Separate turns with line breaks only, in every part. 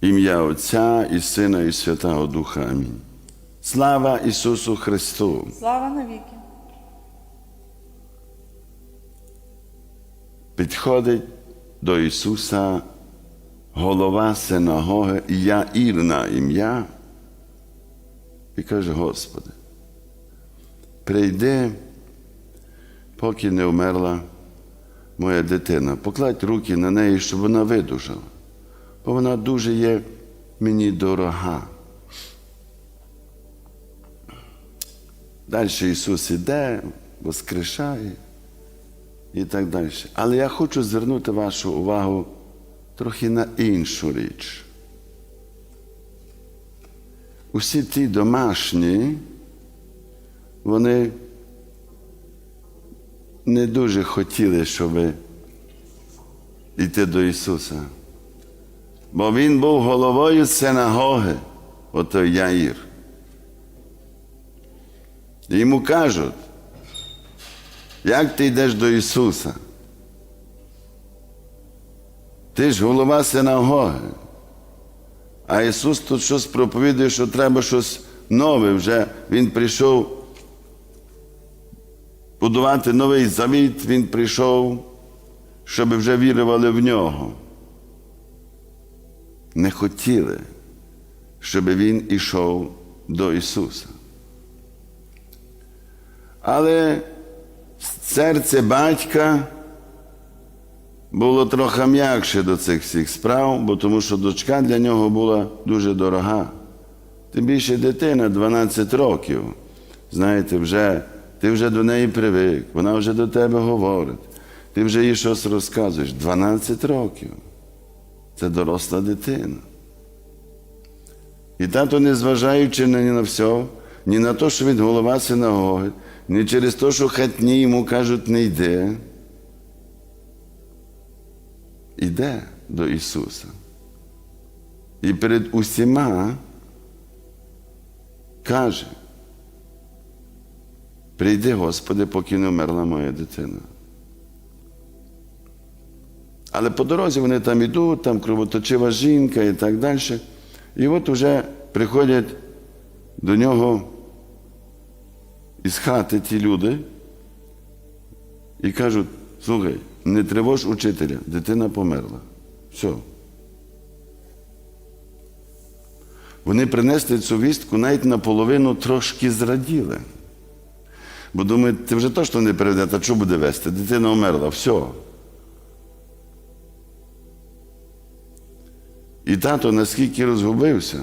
Ім'я Отця і Сина, і Святого Духа. Амінь. Слава Ісусу Христу!
Слава навіки.
Підходить до Ісуса голова синагоги Яїр на ім'я і каже, Господи, прийди, поки не вмерла моя дитина, покладь руки на неї, щоб вона видужала, бо вона дуже є мені дорога. Далі Ісус іде, воскрешає і так далі. Але я хочу звернути вашу увагу трохи на іншу річ. Усі ті домашні, вони не дуже хотіли, щоб йти до Ісуса. Бо Він був головою синагоги, отой Яїр. І Йому кажуть, як ти йдеш до Ісуса? Ти ж голова синагоги. А Ісус тут щось проповідує, що треба щось нове вже. Він прийшов будувати новий завіт, Він прийшов, щоб вже вірували в нього. Не хотіли, щоб Він ішов до Ісуса. Але серце батька було трохи м'якше до цих всіх справ, бо тому що дочка для нього була дуже дорога. Тим більше дитина 12 років. Знаєте, вже, ти вже до неї привик, вона вже до тебе говорить, ти вже їй щось розказуєш. 12 років. Це доросла дитина. І тато, незважаючи ні на все, ні на те, що він голова синагоги, ні через те, що хатні йому кажуть, не йде. Іде до Ісуса. І перед усіма каже, прийди, Господи, поки не вмерла моя дитина. Але по дорозі вони там йдуть, там кровоточива жінка і так далі. І от вже приходять до нього із хати ті люди і кажуть, слухай, не тривож учителя, дитина померла. Все. Вони принесли цю вістку навіть наполовину трошки зраділи. Бо думають, ти вже точно не переведе, а що буде вести? Дитина померла, все. І тато наскільки розгубився,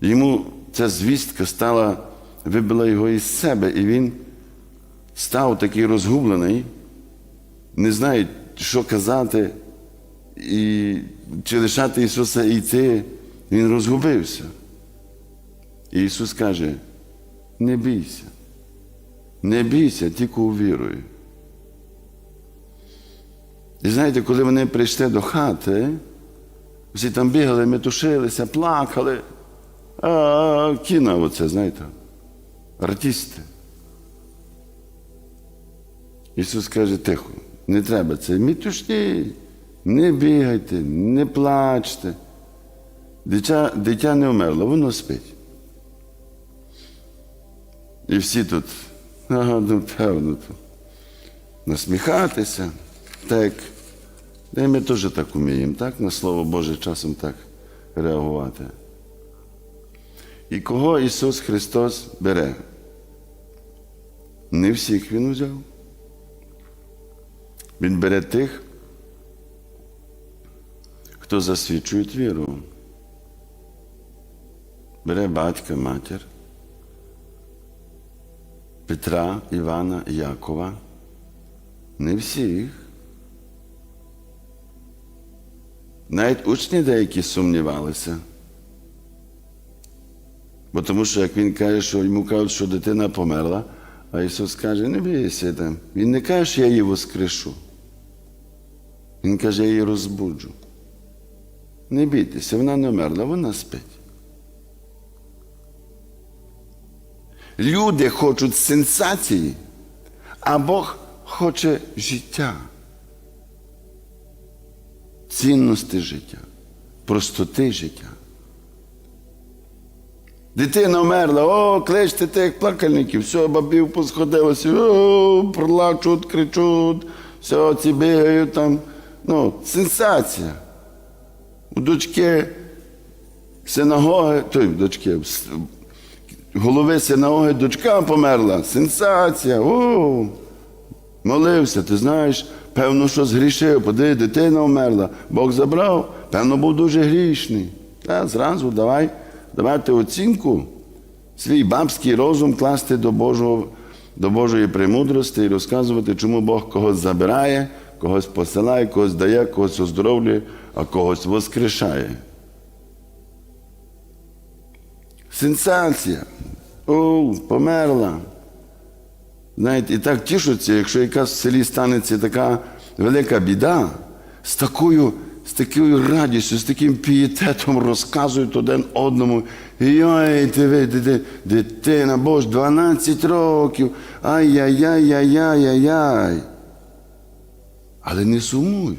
йому ця звістка стала, вибила його із себе, і він став такий розгублений, не знає, що казати, і чи лишати Ісуса йти, він розгубився. І Ісус каже: не бійся, не бійся, тільки увіруй. І знаєте, коли вони прийшли до хати, всі там бігали, метушилися, плакали. А кіно оце, знаєте, артисти. Ісус каже, тихо, не треба це. Мітушні, не бігайте, не плачте. Дитя, дитя не вмерло, воно спить. І всі тут, ага, ну певно, насміхатися, так. Та й ми теж так вміємо, так? На Слово Боже часом так реагувати. І кого Ісус Христос бере? Не всіх Він узяв. Він бере тих, хто засвідчує віру. Бере батька, матір, Петра, Івана, Якова. Не всіх. Навіть учні деякі сумнівалися. Бо тому що, як він каже, що йому кажуть, що дитина померла, а Ісус каже, не бійся там. Він не каже, що я її воскрешу. Він каже, я її розбуджу. Не бійтеся, вона не вмерла, вона спить. Люди хочуть сенсації, а Бог хоче життя, цінності життя. простоти життя. Дитина вмерла, о, кличте тих плакальників, все, бабів посходилося, о, плачуть, кричуть, все, ці бігають там. Ну, сенсація. У дочки синагоги, той дочки, голови синагоги дочка померла. Сенсація. О, молився, ти знаєш, певно, що згрішив, подиви, дитина вмерла, Бог забрав, певно, був дуже грішний. Та, зразу давай, давайте оцінку, свій бабський розум класти до, Божого, до Божої премудрості і розказувати, чому Бог когось забирає, когось посилає, когось дає, когось оздоровлює, а когось воскрешає. Сенсація. О, померла. Знаєте, і так тішуться, якщо якась в селі станеться така велика біда, з такою, з такою радістю, з таким пієтетом розказують один одному. Йой, ти ти- дитина, бож, 12 років. Ай-яй-яй-яй-яй-яй. Але не сумують,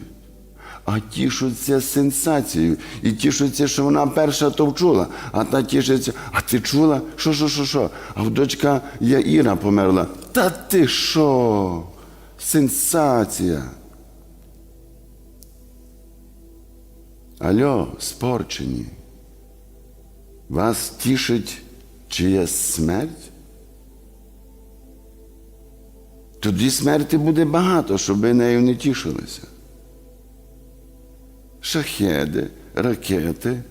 а тішуться сенсацією. І тішуться, що вона перша то вчула, а та тішиться, а ти чула? Що, що, що, що? А в дочка Яїра померла. Та ти що? Сенсація. Альо, спорчені. Вас тішить чиясь смерть? Тоді смерті буде багато, щоб ви нею не тішилися. Шахеди, ракети,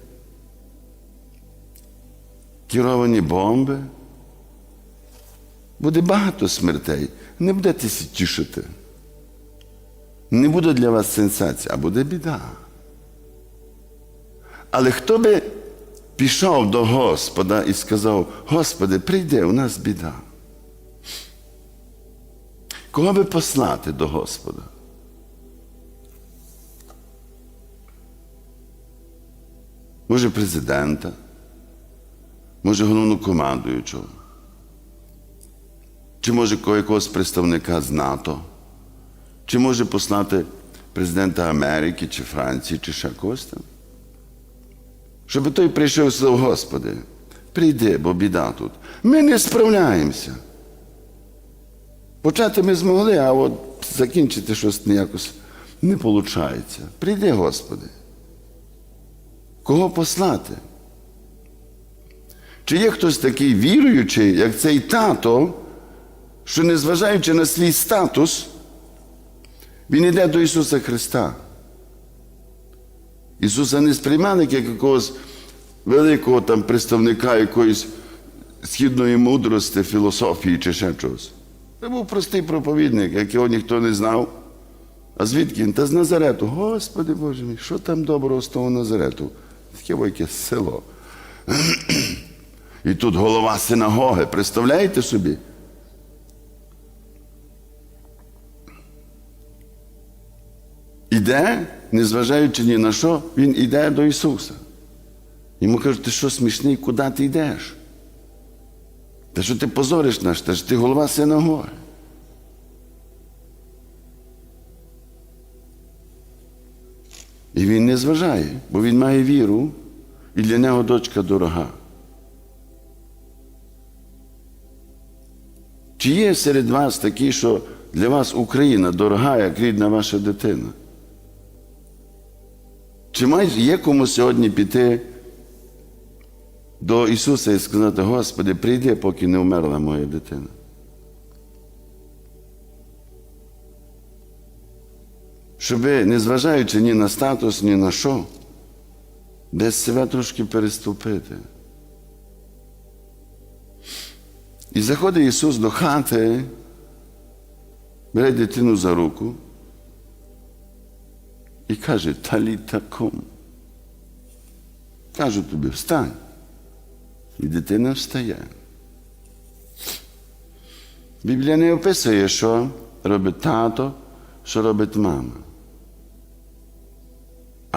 керовані бомби. Буде багато смертей. Не будетеся тішити. Не буде для вас сенсація, а буде біда. Але хто би пішов до Господа і сказав, Господи, прийди, у нас біда. Кого би послати до Господа? Може, президента, може, головнокомандуючого, чи може ко- якогось представника з НАТО, чи може послати президента Америки, чи Франції, чи ще когось там. Щоб той прийшов і сказав, Господи, прийди, бо біда тут. Ми не справляємося. Почати ми змогли, а от закінчити щось ніякось не виходить. Прийди, Господи. Кого послати? Чи є хтось такий віруючий, як цей тато, що незважаючи на свій статус, він йде до Ісуса Христа? Ісуса не сприймали як якогось великого там представника якоїсь східної мудрості, філософії чи ще чогось. Це був простий проповідник, якого ніхто не знав. А звідки він? Та з Назарету. Господи Боже мій, що там доброго з того Назарету? Таке якесь село. І тут голова синагоги, представляєте собі? Іде, незважаючи ні на що, він іде до Ісуса. Йому кажуть, ти що смішний, куди ти йдеш? Та що ти позориш наш, та ж ти голова синагоги. І він не зважає, бо він має віру, і для нього дочка дорога. Чи є серед вас такі, що для вас Україна дорога, як рідна ваша дитина? Чи має, є кому сьогодні піти до Ісуса і сказати, Господи, прийди, поки не вмерла моя дитина? Щоб, незважаючи ні на статус, ні на що, десь себе трошки переступити. І заходить Ісус до хати, бере дитину за руку і каже, таліта кум. Кажу тобі, встань. І дитина встає. Біблія не описує, що робить тато, що робить мама.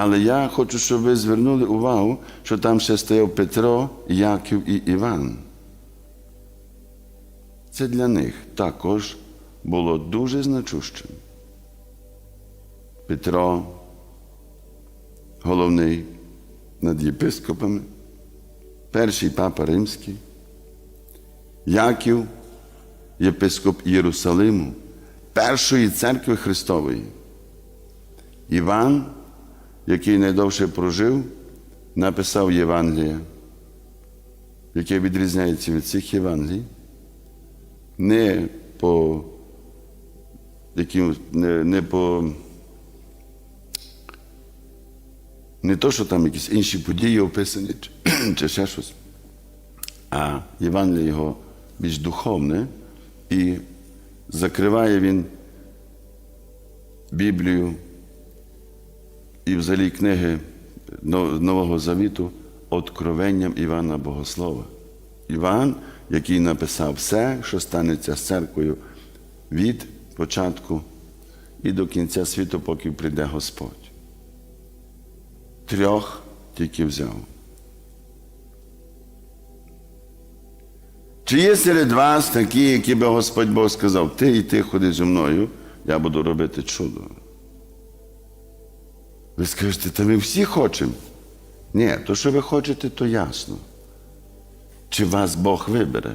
Але я хочу, щоб ви звернули увагу, що там ще стояв Петро, Яків і Іван. Це для них також було дуже значущим. Петро, головний над єпископами, перший папа Римський, Яків, єпископ Єрусалиму, першої церкви Христової. Іван, який найдовше прожив, написав Євангелія, яке відрізняється від цих Євангелій, не по яким, не, не по не то, що там якісь інші події описані, чи, ще щось, а Євангеліє його більш духовне і закриває він Біблію і взагалі книги Нового Завіту откровенням Івана Богослова. Іван, який написав все, що станеться з церквою від початку і до кінця світу, поки прийде Господь. Трьох тільки взяв. Чи є серед вас такі, які би Господь Бог сказав, ти і ти ходи зі мною, я буду робити чудо. Ви скажете, та ми всі хочемо. Ні, то, що ви хочете, то ясно. Чи вас Бог вибере?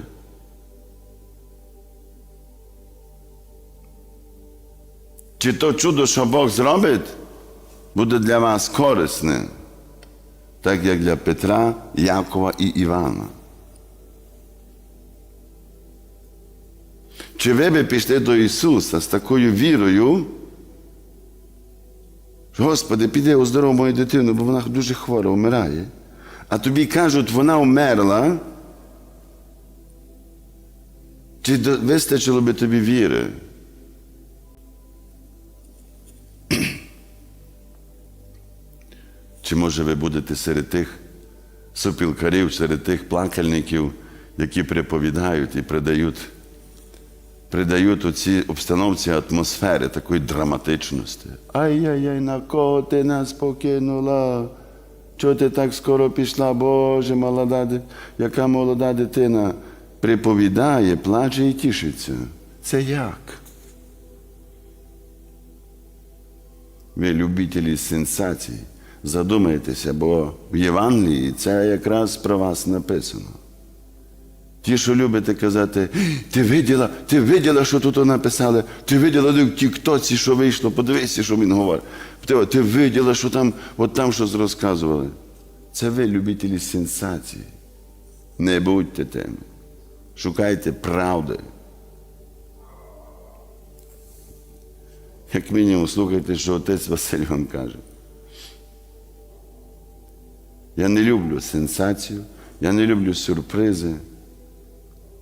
Чи то чудо, що Бог зробить, буде для вас корисне, так як для Петра, Якова і Івана. Чи ви би пішли до Ісуса з такою вірою? Господи, піди оздоров мою дитину, бо вона дуже хвора, вмирає. А тобі кажуть, вона вмерла. Чи вистачило би тобі віри? Чи може ви будете серед тих сопілкарів, серед тих плакальників, які приповідають і придають, придають у цій обстановці атмосфери такої драматичності. Ай-яй-яй, на кого ти нас покинула? Чого ти так скоро пішла, Боже, молода, яка молода дитина приповідає, плаче і тішиться. Це як? Ви любителі сенсацій, задумайтеся, бо в Євангелії це якраз про вас написано. Ті, що любите казати, ти виділа, ти виділа, що тут написали, ти виділа в тіктоці, що вийшло, подивися, що він говорить. Ти, виділа, що там, от там щось розказували. Це ви, любителі сенсацій. Не будьте тими. Шукайте правди. Як мінімум, слухайте, що отець Василь вам каже. Я не люблю сенсацію, я не люблю сюрпризи,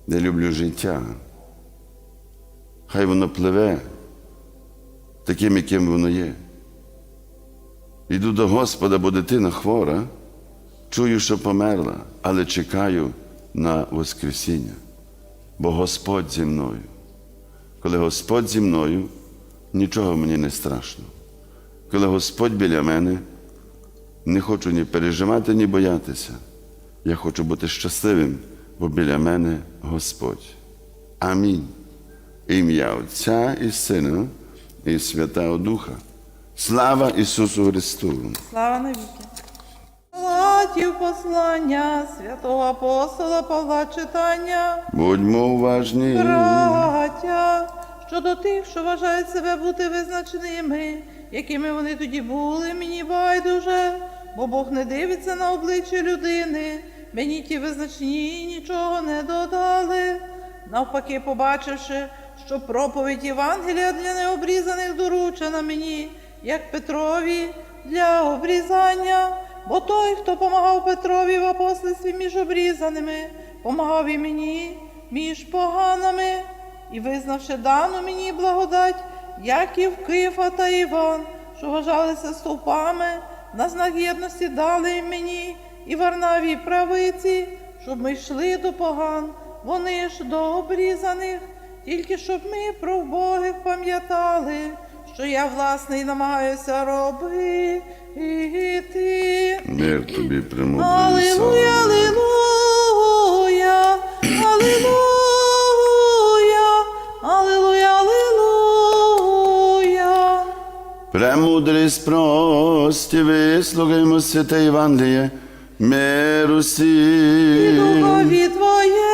не люблю життя. Хай воно пливе таким, яким воно є. Йду до Господа, бо дитина хвора, чую, що померла, але чекаю на Воскресіння, бо Господь зі мною. Коли Господь зі мною, нічого мені не страшно. Коли Господь біля мене, не хочу ні переживати, ні боятися. Я хочу бути щасливим, бо біля мене Господь. Амінь. Ім'я Отця і Сина, і Святого Духа. Слава Ісусу Христу!
Слава навіки. Галатів послання святого апостола Павла читання.
Будьмо уважні.
Браття, щодо тих, що вважають себе бути визначеними, якими вони тоді були, мені байдуже, бо Бог не дивиться на обличчя людини. Мені ті визначні нічого не додали. Навпаки, побачивши, що проповідь Євангелія для необрізаних доручена мені, як Петрові для обрізання. Бо той, хто помагав Петрові в апостольстві між обрізаними, помагав і мені між поганими, і визнавши дану мені благодать, Яків, Кифа та Іван, що вважалися стовпами, на знак єдності дали мені і Варнаві правиці, щоб ми йшли до поган, вони ж до обрізаних, тільки щоб ми про вбогих пам'ятали, що я власне і намагаюся робити.
Мир тобі
Аллилуйя, аллилуйя, аллилуйя, аллилуйя, аллилуйя.
Премудрий прості, вислухаймо святе Євангеліє, миру
І духові Твоєму.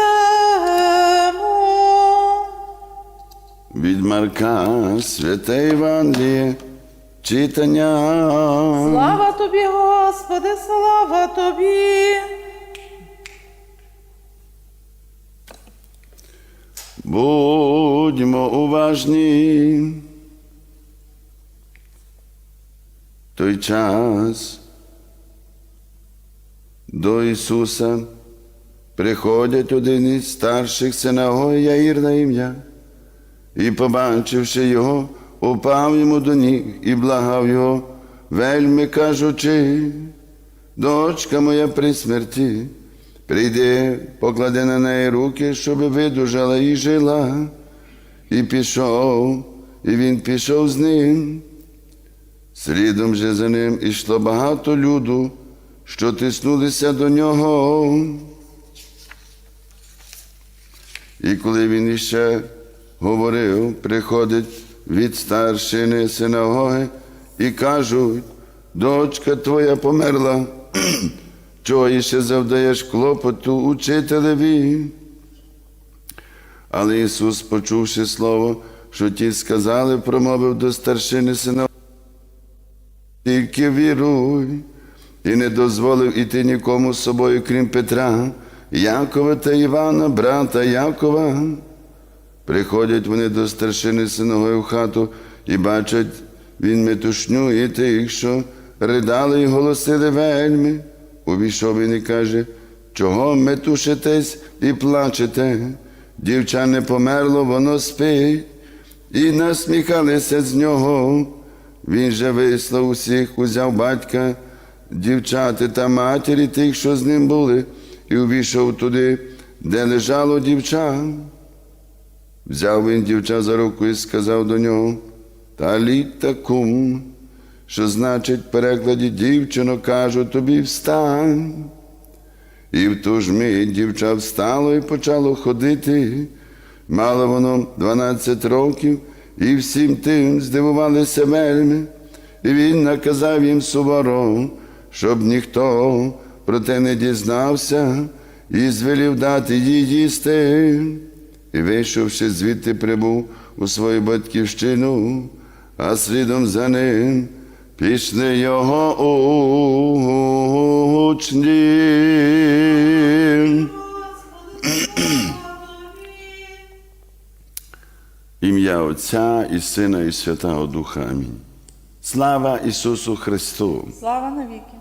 Від Марка, святе Євангеліє, читання.
Слава тобі, Господи, слава тобі.
Будьмо уважні. Той час до Ісуса приходять один із старших синагоги Яїр на ім'я, і, побачивши його, упав йому до ніг і благав його, вельми кажучи, дочка моя при смерті, прийди, поклади на неї руки, щоб видужала і жила. І пішов, і він пішов з ним. Слідом же за ним ішло багато люду, що тиснулися до нього. І коли він іще говорив, приходить від старшини синагоги і кажуть, дочка твоя померла, чого іще завдаєш клопоту учителеві? Але Ісус, почувши слово, що ті сказали, промовив до старшини синагоги, тільки віруй, і не дозволив іти нікому з собою, крім Петра, Якова та Івана, брата Якова. Приходять вони до старшини синагоги в хату і бачать він метушню і тих, що ридали і голосили вельми. Увійшов він і каже, чого метушитесь і плачете? Дівча не померло, воно спить, і насміхалися з нього. Він же вислав усіх, узяв батька, дівчати та матері тих, що з ним були, і увійшов туди, де лежало дівча. Взяв він дівча за руку і сказав до нього, Таліта кум, що значить в перекладі дівчино, кажу тобі встань. І в ту ж мить дівча встало і почало ходити. Мало воно 12 років, і всім тим здивувалися вельми. І він наказав їм суворо, щоб ніхто про те не дізнався, і звелів дати їй їсти. І вийшовши звідти, прибув у свою батьківщину, а слідом за ним пішли його учні. Ім'я Отця і Сина, і Святого Духа. Амінь. Слава Ісусу Христу!
Слава навіки.